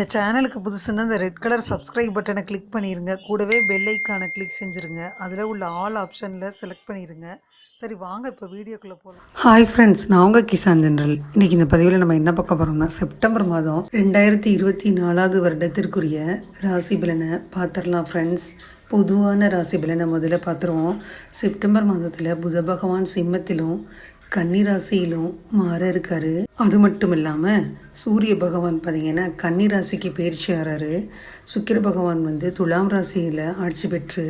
இந்த சேனலுக்கு புதுசுன்னா இந்த ரெட் கலர் சப்ஸ்கிரைப் பட்டனை கிளிக் பண்ணிடுங்க கூடவே பெல் ஐக்கானை கிளிக் செஞ்சுருங்க. அதில் உள்ள ஆல் ஆப்ஷனில் செலக்ட் பண்ணிடுங்க சரி வாங்க இப்போ வீடியோக்குள்ளே போகலாம் ஹாய் ஃப்ரெண்ட்ஸ் நான் உங்கள் கிசான் ஜெனரல். இன்றைக்கி இந்த பதிவில் நம்ம என்ன பார்க்க போகிறோம்னா செப்டம்பர் மாதம் ரெண்டாயிரத்தி இருபத்தி நாலாவது வருடத்திற்குரிய ராசி பலனை பார்த்துடலாம் ஃப்ரெண்ட்ஸ் பொதுவான ராசி பலனை முதல்ல பார்த்துருவோம். செப்டம்பர் மாதத்தில் புத பகவான் சிம்மத்திலும் கன்னி ராசியிலும் மாற இருக்காரு. அது மட்டும் இல்லாமல் சூரிய பகவான் பார்த்தீங்கன்னா கன்னிராசிக்கு பயிற்சி ஆறாரு. சுக்கிர பகவான் வந்து துலாம் ராசியில் ஆட்சி பெற்று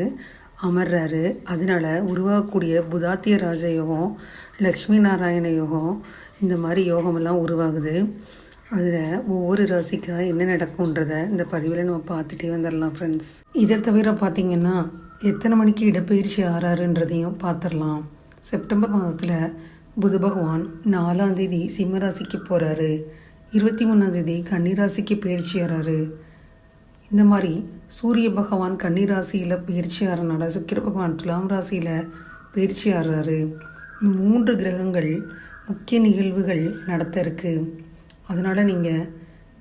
அமர்றாரு. அதனால உருவாகக்கூடிய புதாத்திய ராஜ யோகம் லக்ஷ்மி நாராயண யோகம் இந்த மாதிரி யோகமெல்லாம் உருவாகுது. அதில் ஒவ்வொரு ராசிக்காக என்ன நடக்கும்ன்றத இந்த பதிவில் நம்ம பார்த்துட்டே வந்துடலாம் ஃப்ரெண்ட்ஸ் இதை தவிர பார்த்திங்கன்னா எத்தனை மணிக்கு இடப்பெயர்ச்சி ஆறாருன்றதையும் பார்த்துடலாம் செப்டம்பர் மாதத்தில் புத பகவான் நாலாம் தேதி சிம்மராசிக்கு போகிறாரு இருபத்தி மூணாம் தேதி கன்னிராசிக்கு பயிற்சி ஆறாரு. இந்த மாதிரி சூரிய பகவான் கன்னிராசியில் பயிற்சி ஆறனால சுக்கிர பகவான் துலாம் ராசியில் பயிற்சி ஆறாரு. இந்த மூன்று கிரகங்கள் முக்கிய நிகழ்வுகள் நடத்த இருக்கு. அதனால் நீங்கள்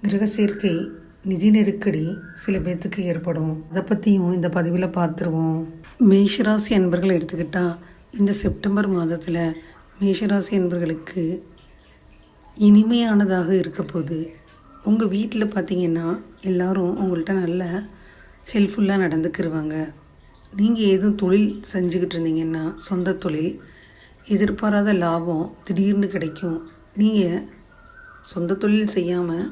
கிரக சேர்க்கை நிதி நெருக்கடி சில பேர்த்துக்கு ஏற்படும். அதை பற்றியும் இந்த பதிவில் பார்த்துருவோம் மேஷராசி அன்பர்கள் எடுத்துக்கிட்டால் இந்த செப்டம்பர் மாதத்தில் மேஷராசி என்பர்களுக்கு இனிமையானதாக இருக்க உங்கள் வீட்டில் பார்த்தீங்கன்னா எல்லாரும் உங்கள்கிட்ட நல்ல ஹெல்ப்ஃபுல்லாக நடந்துக்கிருவாங்க. நீங்கள் எதுவும் தொழில் செஞ்சுக்கிட்டு இருந்தீங்கன்னா சொந்த தொழில் எதிர்பாராத லாபம் திடீர்னு கிடைக்கும். நீங்கள் சொந்த தொழில் செய்யாமல்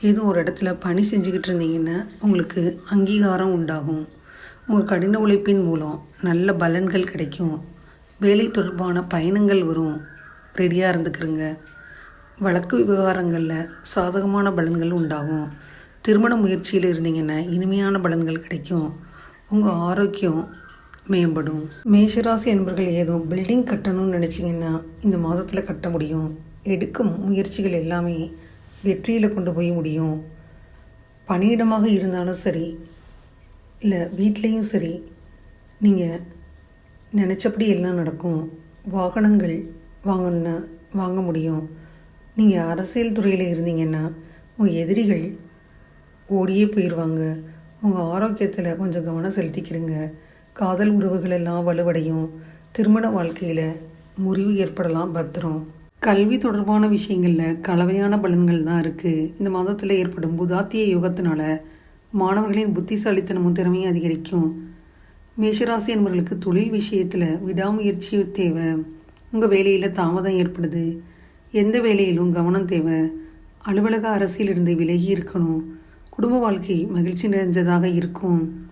ஏதோ ஒரு இடத்துல பணி செஞ்சுக்கிட்டு இருந்தீங்கன்னா உங்களுக்கு அங்கீகாரம் உண்டாகும். உங்கள் கடின உழைப்பின் மூலம் நல்ல பலன்கள் கிடைக்கும். வேலை தொடர்பான பயணங்கள் வரும். ரெடியாக இருந்துக்கிறங்க. வழக்கு விவகாரங்களில் சாதகமான பலன்கள் உண்டாகும். திருமண முயற்சியில் இருந்தீங்கன்னா இனிமையான பலன்கள் கிடைக்கும். உங்கள் ஆரோக்கியம் மேம்படும். மேஷராசி என்பர்கள் ஏதோ பில்டிங் கட்டணும்னு நினச்சிங்கன்னா இந்த மாதத்தில் கட்ட முடியும். எடுக்கும் முயற்சிகள் எல்லாமே வெற்றியில் கொண்டு போய் முடியும். பணியிடமாக இருந்தாலும் சரி இல்லை வீட்லேயும் சரி நீங்கள் நினச்சபடி எல்லாம் நடக்கும்? வாகனங்கள் வாங்கணுன்னா வாங்க முடியும். நீங்கள் அரசியல் துறையில் இருந்தீங்கன்னா உங்கள் எதிரிகள் ஓடியே போயிடுவாங்க உங்கள் ஆரோக்கியத்தில் கொஞ்சம் கவனம் செலுத்திக்கிறங்க காதல் உறவுகள் எல்லாம் வலுவடையும். திருமண வாழ்க்கையில் முறிவு ஏற்படலாம் பத்திரம். கல்வி தொடர்பான விஷயங்களில் கலவையான பலன்கள் தான் இருக்குது இந்த மாதத்தில் ஏற்படும் புதாத்திய யுகத்தினால மாணவர்களின் புத்திசாலித்தனமும் திறமையும் அதிகரிக்கும். மேஷராசி என்பவர்களுக்கு தொழில் விஷயத்தில் விடாமுயற்சி தேவை. உங்கள் வேலையில் தாமதம் ஏற்படுது. எந்த வேலையிலும் கவனம் தேவை. அலுவலக அரசியலிருந்து விலகி இருக்கணும். குடும்ப வாழ்க்கை மகிழ்ச்சி நிறைஞ்சதாக இருக்கும்.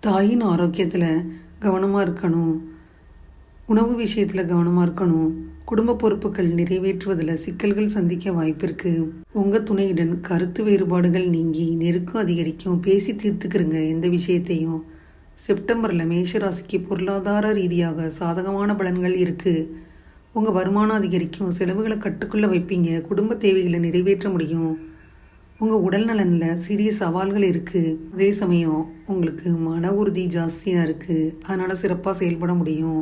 தாயின் ஆரோக்கியத்தில் கவனமாக இருக்கணும். உணவு விஷயத்தில் கவனமாக இருக்கணும். குடும்ப பொறுப்புகள் நிறைவேற்றுவதில் சிக்கல்கள் சந்திக்க வாய்ப்பிருக்கு உங்கள் துணையுடன் கருத்து வேறுபாடுகள் நீங்கி நெருக்கம் அதிகரிக்கும். பேசி தீர்த்துக்கிறங்க எந்த விஷயத்தையும். செப்டம்பரில் மேஷராசிக்கு பொருளாதார ரீதியாக சாதகமான பலன்கள் இருக்குது உங்கள் வருமானம் அதிகரிக்கும் செலவுகளை கட்டுக்குள்ளே வைப்பீங்க. குடும்ப தேவைகளை நிறைவேற்ற முடியும். உங்கள் உடல் நலனில் சிறிய சவால்கள் இருக்குது அதே சமயம் உங்களுக்கு மன உறுதி ஜாஸ்தியாக இருக்குது அதனால் சிறப்பாக செயல்பட முடியும்.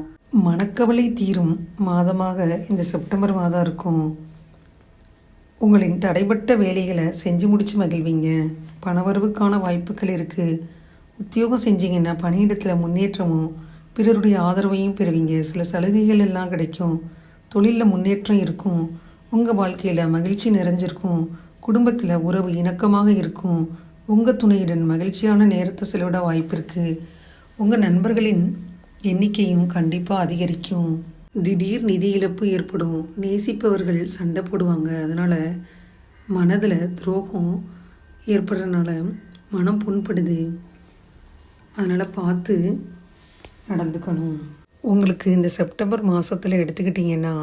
மனக்கவலை தீரும் மாதமாக இந்த செப்டம்பர் மாதம் இருக்கும். உங்களின் தடைப்பட்ட வேலைகளை செஞ்சு முடித்து மகிழ்வீங்க. பணவரவுக்கான வாய்ப்புகள் இருக்குது உத்தியோகம் செஞ்சீங்கன்னா பணியிடத்தில் முன்னேற்றமும் பிறருடைய ஆதரவையும் பெறுவீங்க. சில சலுகைகள் எல்லாம் கிடைக்கும். தொழிலில் முன்னேற்றம் இருக்கும். உங்கள் வாழ்க்கையில் மகிழ்ச்சி நிறைஞ்சிருக்கும். குடும்பத்தில் உறவு இணக்கமாக இருக்கும். உங்கள் துணையுடன் மகிழ்ச்சியான நேரத்தை செலவிட வாய்ப்பு இருக்குது உங்கள் நண்பர்களின் எண்ணிக்கையும் கண்டிப்பாக அதிகரிக்கும். திடீர் நிதி இழப்பு ஏற்படும். நேசிப்பவர்கள் சண்டை போடுவாங்க. அதனால் மனதில் துரோகம் ஏற்படுறதுனால மனம் புண்படுது. அதனால் பார்த்து நடந்துக்கணும். உங்களுக்கு இந்த செப்டம்பர் மாதத்தில் எடுத்துக்கிட்டிங்கன்னா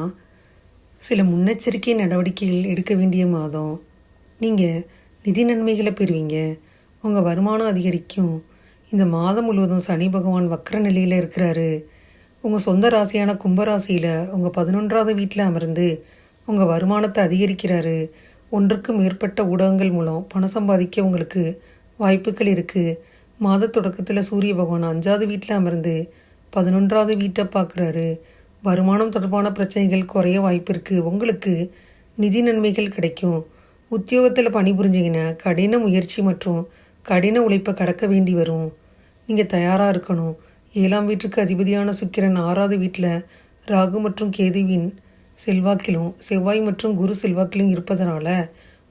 சில முன்னெச்சரிக்கை நடவடிக்கைகள் எடுக்க வேண்டிய மாதம். நீங்கள் நிதி நன்மைகளை பெறுவீங்க. உங்கள் வருமானம் அதிகரிக்கும். இந்த மாதம் முழுவதும் சனி பகவான் வக்கர நிலையில் இருக்கிறாரு. உங்கள் சொந்த ராசியான கும்பராசியில் உங்கள் பதினொன்றாவது வீட்டில் அமர்ந்து உங்கள் வருமானத்தை அதிகரிக்கிறாரு. ஒன்றுக்கும் மேற்பட்ட ஊடகங்கள் மூலம் பணம் சம்பாதிக்க உங்களுக்கு வாய்ப்புகள் இருக்குது மாத தொடக்கத்தில் சூரிய பகவான் அஞ்சாவது வீட்டில் அமர்ந்து பதினொன்றாவது வீட்டை பார்க்குறாரு வருமானம் தொடர்பான பிரச்சனைகள் குறைய வாய்ப்பு இருக்குது உங்களுக்கு நிதி நன்மைகள் கிடைக்கும். உத்தியோகத்தில் பணிபுரிஞ்சிங்கன்னா கடின முயற்சி மற்றும் கடின உழைப்பை கடக்க வேண்டி வரும். நீங்கள் தயாராக இருக்கணும். ஏழாம் வீட்டுக்கு அதிபதியான சுக்கிரன் ஆறாவது வீட்டில் ராகு மற்றும் கேதுவின் செல்வாக்கிலும் செவ்வாய் மற்றும் குரு செல்வாக்கிலும் இருப்பதனால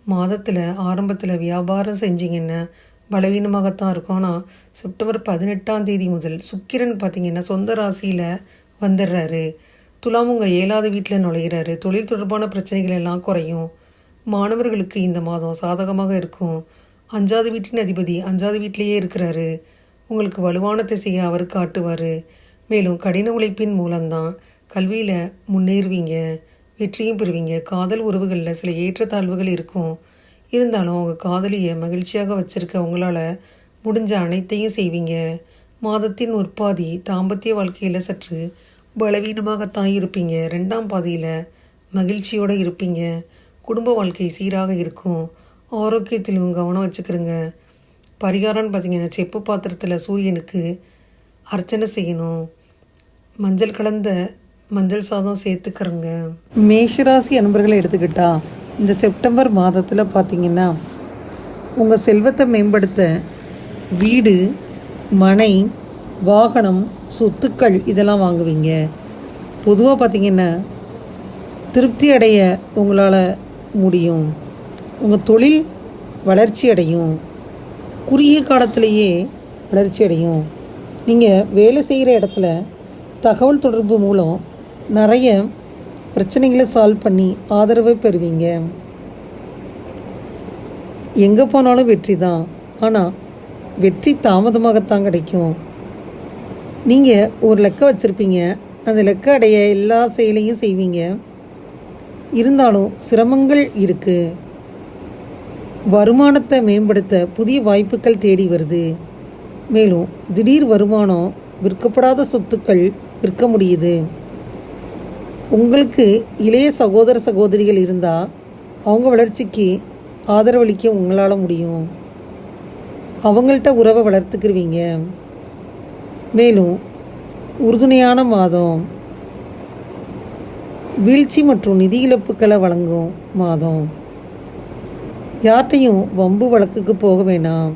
மாதத்தில் ஆரம்பத்தில் வியாபாரம் செஞ்சிங்கன்னா பலவீனமாகத்தான் இருக்கும். ஆனால் செப்டம்பர் பதினெட்டாம் தேதி முதல் சுக்கிரன் பார்த்தீங்கன்னா சொந்த ராசியில் வந்துடுறாரு துலாம் உங்கள் ஏழாவது வீட்டில் நுழையிறாரு. தொழில் தொடர்பான பிரச்சனைகள் எல்லாம் குறையும். மாணவர்களுக்கு இந்த மாதம் சாதகமாக இருக்கும். அஞ்சாவது வீட்டின் அதிபதி அஞ்சாவது வீட்டிலேயே இருக்கிறாரு. உங்களுக்கு வலுவான திசையை அவர் காட்டுவார். மேலும் கடின உழைப்பின் மூலம்தான் கல்வியில் முன்னேறுவீங்க. வெற்றியும் பெறுவீங்க. காதல் உறவுகளில் சில ஏற்றத்தாழ்வுகள் இருக்கும். இருந்தாலும் உங்கள் காதலியை மகிழ்ச்சியாக வச்சிருக்க உங்களால் முடிஞ்ச அனைத்தையும் செய்வீங்க. மாதத்தின் ஒரு பாதி தாம்பத்திய வாழ்க்கையில் சற்று பலவீனமாகத்தான் இருப்பீங்க. ரெண்டாம் பாதியில் மகிழ்ச்சியோடு இருப்பீங்க. குடும்ப வாழ்க்கை சீராக இருக்கும். ஆரோக்கியத்திலும் கவனம் வச்சுக்கிறோங்க பரிகாரம்னு பார்த்தீங்கன்னா செப்பு பாத்திரத்தில் சூரியனுக்கு அர்ச்சனை செய்யணும். மஞ்சள் கலந்த மஞ்சள் சாதம் சேர்த்துக்கிறோங்க. மேஷராசி அன்பர்களை எடுத்துக்கிட்டா இந்த செப்டம்பர் மாதத்தில் பார்த்திங்கன்னா உங்கள் செல்வத்தை மேம்படுத்த வீடு மனை வாகனம் சொத்துக்கள் இதெல்லாம் வாங்குவீங்க. பொதுவாக பார்த்தீங்கன்னா திருப்தி அடைய உங்களால் முடியும். உங்கள் தொழில் வளர்ச்சி அடையும். குறுகிய காலத்திலேயே வளர்ச்சி அடையும். நீங்கள் வேலை செய்கிற இடத்துல தகவல் தொடர்பு மூலம் நிறைய பிரச்சனைகளை சால்வ் பண்ணி ஆதரவை பெறுவீங்க. எங்கே போனாலும் வெற்றி தான். ஆனால் வெற்றி தாமதமாகத்தான் கிடைக்கும். நீங்கள் ஒரு லெக்க வச்சுருப்பீங்க. அந்த லெக்க அடைய எல்லா செயலையும் செய்வீங்க. இருந்தாலும் சிரமங்கள் இருக்குது வருமானத்தை மேம்படுத்த புதிய வாய்ப்புகள் தேடி வருது. மேலும் திடீர் வருமானம் விற்கப்படாத சொத்துக்கள் விற்க முடியுது. உங்களுக்கு இளைய சகோதர சகோதரிகள் இருந்தால் அவங்க வளர்ச்சிக்கு ஆதரவளிக்க உங்களால் முடியும். அவங்கள்ட்ட உறவை வளர்த்துக்கிருவீங்க. மேலும் உறுதுணையான மாதம் வீழ்ச்சி மற்றும் நிதி இழப்புகளை வழங்கும் மாதம். யார்கிட்டையும் வம்பு வழக்குக்கு போக வேணாம்.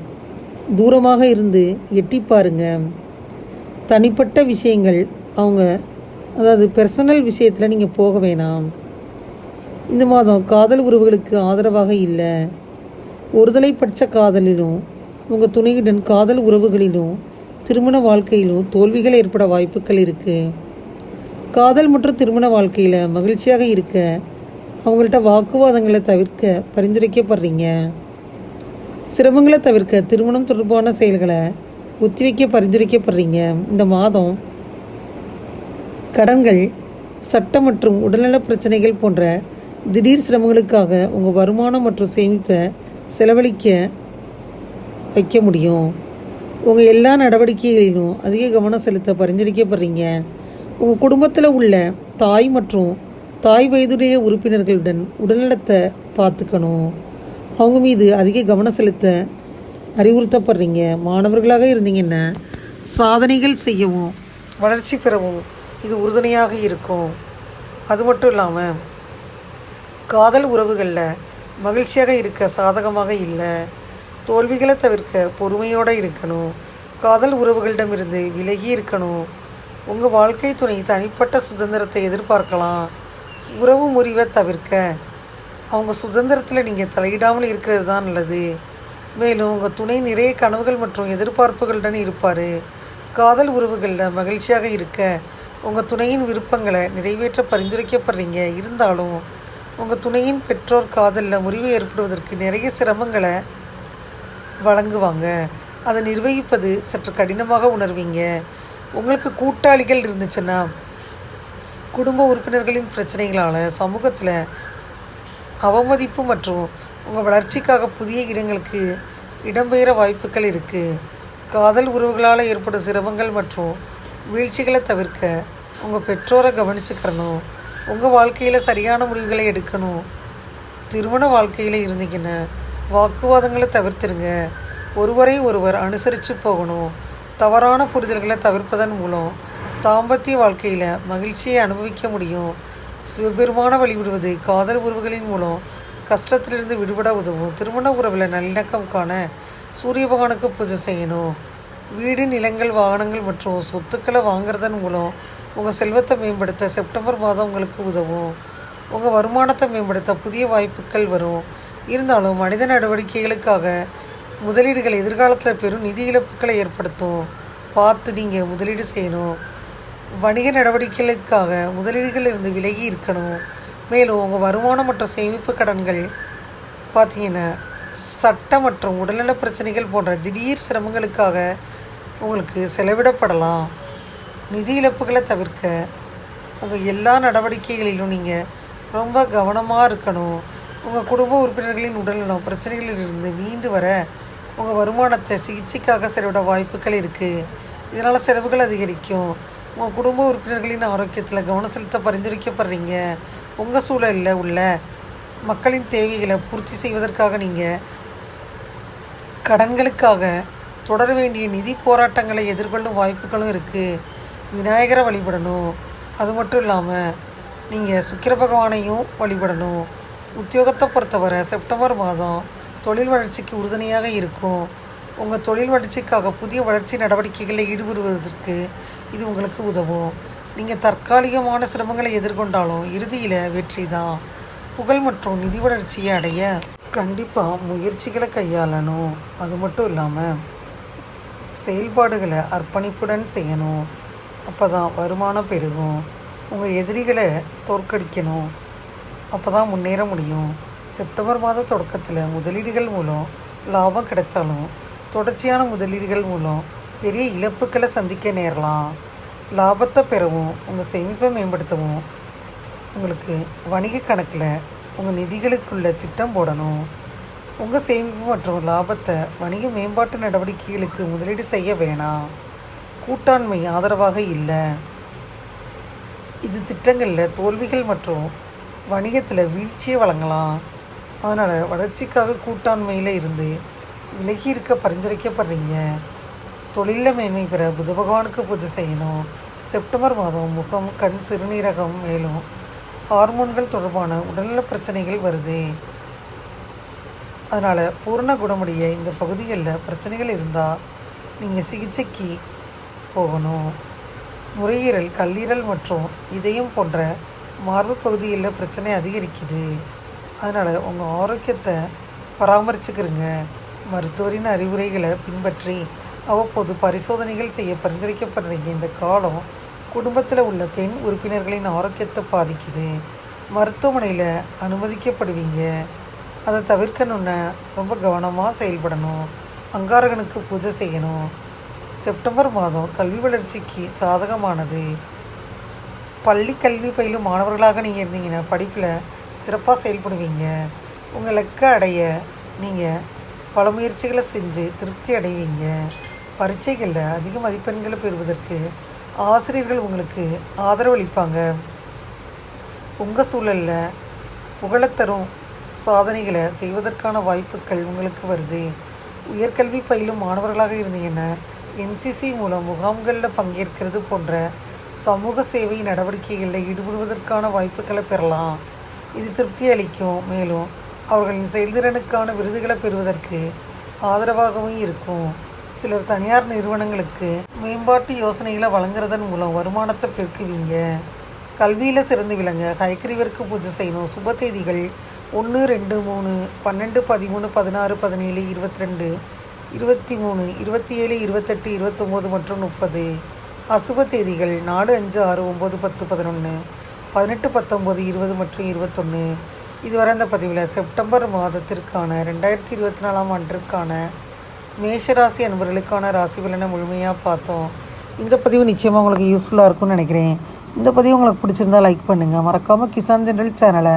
தூரமாக இருந்து எட்டி பாருங்க. தனிப்பட்ட விஷயங்கள் அவங்க அதாவது பர்சனல் விஷயத்தில் நீங்கள் போக வேணாம். இந்த மாதம் காதல் உறவுகளுக்கு ஆதரவாக இல்லை. ஒருதலை பட்ச காதலிலும் உங்கள் துணையுடன் காதல் உறவுகளிலும் திருமண வாழ்க்கையிலும் தோல்விகள் ஏற்பட வாய்ப்புகள் இருக்குது காதல் மற்றும் திருமண வாழ்க்கையில் மகிழ்ச்சியாக இருக்க அவங்கள்ட்ட வாக்குவாதங்களை தவிர்க்க பரிந்துரைக்கப்படுறீங்க. சிரமங்களை தவிர்க்க திருமணம் தொடர்பான செயல்களை ஒத்திவைக்க பரிந்துரைக்கப்படுறீங்க. இந்த மாதம் கடன்கள் சட்ட மற்றும் உடல்நல பிரச்சனைகள் போன்ற திடீர் சிரமங்களுக்காக உங்கள் வருமானம் மற்றும் சேமிப்பை செலவழிக்க வைக்க முடியும். உங்கள் எல்லா நடவடிக்கைகளிலும் அதிக கவனம் செலுத்த பரிந்துரைக்கப்படுறீங்க. உங்கள் குடும்பத்தில் உள்ள தாய் மற்றும் தாய் வயதுடைய உறுப்பினர்களுடன் உடல்நலத்தை பார்த்துக்கணும். அவங்க மீது அதிக கவனம் செலுத்த அறிவுறுத்தப்படுறீங்க. மாணவர்களாக இருந்தீங்கன்னா சாதனைகள் செய்யவும் வளர்ச்சி பெறவும் இது உறுதுணையாக இருக்கும். அது மட்டும் இல்லாமல் காதல் உறவுகளில் மகிழ்ச்சியாக இருக்க சாதகமாக இல்லை. தோல்விகளை தவிர்க்க பொறுமையோடு இருக்கணும். காதல் உறவுகளிடமிருந்து விலகி இருக்கணும். உங்கள் வாழ்க்கை துணை தனிப்பட்ட சுதந்திரத்தை எதிர்பார்க்கலாம். உறவு முறிவை தவிர்க்க அவங்க சுதந்திரத்தில் நீங்கள் தலையிடாமல் இருக்கிறது தான் நல்லது. மேலும் உங்கள் துணை நிறைய கனவுகள் மற்றும் எதிர்பார்ப்புகளுடன் இருப்பார். காதல் உறவுகளில் மகிழ்ச்சியாக இருக்க உங்கள் துணையின் விருப்பங்களை நிறைவேற்ற பரிந்துரைக்கப்படுறீங்க. இருந்தாலும் உங்கள் துணையின் பெற்றோர் காதலில் முறிவு ஏற்படுவதற்கு நிறைய சிரமங்களை வழங்குவாங்க. அதை நிர்வகிப்பது சற்று கடினமாக உணர்வீங்க. உங்களுக்கு கூட்டாளிகள் இருந்துச்சுன்னா குடும்ப உறுப்பினர்களின் பிரச்சனைகளால் சமூகத்தில் அவமதிப்பு மற்றும் உங்கள் வளர்ச்சிக்காக புதிய இடங்களுக்கு இடம்பெயர வாய்ப்புகள் இருக்குது காதல் உறவுகளால் ஏற்படும் சிரமங்கள் மற்றும் வீழ்ச்சிகளை தவிர்க்க உங்கள் பெற்றோரை கவனிச்சுக்கிறணும் உங்கள் வாழ்க்கையில் சரியான முடிவுகளை எடுக்கணும். திருமண வாழ்க்கையில் இருந்தீங்கன்னா வாக்குவாதங்களை தவிர்த்துருங்க. ஒருவரை ஒருவர் அனுசரித்து போகணும். தவறான புரிதல்களை தவிர்ப்பதன் மூலம் தாம்பத்திய வாழ்க்கையில் மகிழ்ச்சியை அனுபவிக்க முடியும். சிவபெருமான வழிவிடுவது காதல் உறவுகளின் மூலம் கஷ்டத்திலிருந்து விடுபட உதவும். திருமண உறவில் நல்லிணக்கம் காண சூரிய பகவானுக்கு பூஜை செய்யணும். வீடு நிலங்கள் வாகனங்கள் மற்றும் சொத்துக்களை வாங்குறதன் மூலம் உங்கள் செல்வத்தை மேம்படுத்த செப்டம்பர் மாதம் உங்களுக்கு உதவும். உங்கள் வருமானத்தை மேம்படுத்த புதிய வாய்ப்புகள் வரும். இருந்தாலும் மனித நடவடிக்கைகளுக்காக முதலீடுகள் எதிர்காலத்தில் பெரும் நிதி இழப்புகளை ஏற்படுத்தும். பார்த்து நீங்கள் முதலீடு செய்யணும். வணிக நடவடிக்கைகளுக்காக முதலீடுகள் இருந்து விலகி இருக்கணும். மேலும் உங்கள் வருமானம் மற்றும் சேமிப்பு கடன்கள் பார்த்தீங்கன்னா சட்ட மற்றும் உடல்நல பிரச்சனைகள் போன்ற திடீர் சிரமங்களுக்காக உங்களுக்கு செலவிடப்படலாம். நிதி இழப்புகளை தவிர்க்க உங்கள் எல்லா நடவடிக்கைகளிலும் நீங்கள் ரொம்ப கவனமாக இருக்கணும். உங்கள் குடும்ப உறுப்பினர்களின் உடல்நலம் பிரச்சனைகளிலிருந்து மீண்டு வர உங்கள் வருமானத்தை சிகிச்சைக்காக செலவிட வாய்ப்புகள் இருக்குது இதனால் செலவுகள் அதிகரிக்கும். உங்கள் குடும்ப உறுப்பினர்களின் ஆரோக்கியத்தில் கவனம் செலுத்த பரிந்துரைக்கப்படுறீங்க. உங்கள் சூழலில் உள்ள மக்களின் தேவைகளை பூர்த்தி செய்வதற்காக நீங்கள் கடன்களுக்காக தொடர வேண்டிய நிதி போராட்டங்களை எதிர்கொள்ளும் வாய்ப்புகளும் இருக்குது விநாயகரை வழிபடணும். அது மட்டும் இல்லாமல் நீங்கள் சுக்கிர பகவானையும் வழிபடணும். உத்தியோகத்தை பொறுத்தவரை செப்டம்பர் மாதம் தொழில் வளர்ச்சிக்கு உறுதுணையாக இருக்கும். உங்கள் தொழில் வளர்ச்சிக்காக புதிய வளர்ச்சி நடவடிக்கைகளில் ஈடுபடுவதற்கு இது உங்களுக்கு உதவும். நீங்கள் தற்காலிகமான சிரமங்களை எதிர்கொண்டாலும் இறுதியில் வெற்றி தான். புகழ் மற்றும் நிதி வளர்ச்சியை அடைய கண்டிப்பாக முயற்சிகளை கையாளணும். அது மட்டும் இல்லாமல் செயல்பாடுகளை அர்ப்பணிப்புடன் செய்யணும். அப்போ தான் வருமானம் பெருகும். உங்கள் எதிரிகளை தோற்கடிக்கணும். அப்போ தான் முன்னேற முடியும். செப்டம்பர் மாத தொடக்கத்தில் முதலீடுகள் மூலம் லாபம் கிடைச்சாலும் தொடர்ச்சியான முதலீடுகள் மூலம் பெரிய இழப்புகளை சந்திக்க நேரலாம். லாபத்தை பெறவும் உங்கள் சேமிப்பை மேம்படுத்தவும் உங்களுக்கு வணிக கணக்கில் உங்கள் நிதிகளுக்குள்ள திட்டம் போடணும். உங்கள் சேமிப்பு மற்றும் லாபத்தை வணிக மேம்பாட்டு நடவடிக்கைகளுக்கு முதலீடு செய்ய வேணாம். கூட்டாண்மை ஆதரவாக இல்லை. இது திட்டங்களில் தோல்விகள் மற்றும் வணிகத்தில் வீழ்ச்சியை வழங்கலாம். அதனால் வளர்ச்சிக்காக கூட்டாண்மையில் இருந்து விலகி இருக்க பரிந்துரைக்கப்படுறீங்க. தொழிலில் மேன்மை பெற புத பகவானுக்கு பூஜை செய்யணும். செப்டம்பர் மாதம் முகம் கண் சிறுநீரகம் மேலும் ஹார்மோன்கள் தொடர்பான உடல்நல பிரச்சனைகள் வருது. அதனால் பூரண குணமுடைய இந்த பகுதிகளில் பிரச்சனைகள் இருந்தால் நீங்கள் சிகிச்சைக்கு போகணும். நுரையீரல் கல்லீரல் மற்றும் இதயம் போன்ற மார்பு பகுதிகளில் பிரச்சனை அதிகரிக்குது. அதனால் உங்கள் ஆரோக்கியத்தை பராமரிச்சுக்கிறங்க மருத்துவரின் அறிவுரைகளை பின்பற்றி அவ்வப்போது பரிசோதனைகள் செய்ய பரிந்துரைக்கப்படுறீங்க இந்த காலம் குடும்பத்தில் உள்ள பெண் உறுப்பினர்களின் ஆரோக்கியத்தை பாதிக்குது. மருத்துவமனையில் அனுமதிக்கப்படுவீங்க. அதை தவிர்க்கணுன்னு ரொம்ப கவனமாக செயல்படணும். அங்காரகனுக்கு பூஜை செய்யணும். செப்டம்பர் மாதம் கல்வி வளர்ச்சிக்கு சாதகமானது. பள்ளி கல்வி பயிலும் மாணவர்களாக நீங்கள் இருந்தீங்கன்னா படிப்பில் சிறப்பாக செயல்படுவீங்க. உங்கள் இலக்கை அடைய நீங்கள் பல முயற்சிகளை செஞ்சு திருப்தி அடைவீங்க. பரீட்சைகளில் அதிக மதிப்பெண்களை பெறுவதற்கு ஆசிரியர்கள் உங்களுக்கு ஆதரவளிப்பாங்க. உங்கள் சூழலில் புகழத்தரும் சாதனைகளை செய்வதற்கான வாய்ப்புகள் உங்களுக்கு வருது. உயர்கல்வி பயிலும் மாணவர்களாக இருந்தீங்கன்னா என்சிசி மூலம் முகாம்களில் பங்கேற்கிறது போன்ற சமூக சேவை நடவடிக்கைகளில் ஈடுபடுவதற்கான வாய்ப்புகளை பெறலாம். இது திருப்தி அளிக்கும். மேலும் அவர்களின் செயல்திறனுக்கான விருதுகளை பெறுவதற்கு ஆதரவாகவும் இருக்கும். சிலர் தனியார் நிறுவனங்களுக்கு மேம்பாட்டு யோசனைகளை வழங்குறதன் மூலம் வருமானத்தை பெருக்குவீங்க. கல்வியில் சிறந்து விளங்க ஹயக்ரீவருக்கு பூஜை செய்யணும். சுப தேதிகள் ஒன்று ரெண்டு மூணு பன்னெண்டு பதிமூணு பதினாறு பதினேழு இருபத்தி ரெண்டு இருபத்தி மூணு இருபத்தி ஏழு இருபத்தெட்டு இருபத்தொம்போது மற்றும் முப்பது. அசுப தேதிகள் நாலு அஞ்சு ஆறு ஒம்பது பத்து பதினொன்று பதினெட்டு பத்தொம்போது இருபது மற்றும் இருபத்தொன்று இதுவரை அந்த பதிவில் செப்டம்பர் மாதத்திற்கான ரெண்டாயிரத்தி இருபத்தி நாலாம் ஆண்டிற்கான மேஷராசி அன்பர்களுக்கான ராசி பலனை முழுமையாக பார்த்தோம். இந்த பதிவு நிச்சயமாக உங்களுக்கு யூஸ்ஃபுல்லாக இருக்கும்னு நினைக்கிறேன். இந்த பதிவு உங்களுக்கு பிடிச்சிருந்தா லைக் பண்ணுங்கள் மறக்காமல் கிசான் ஜென்ரல் சேனலை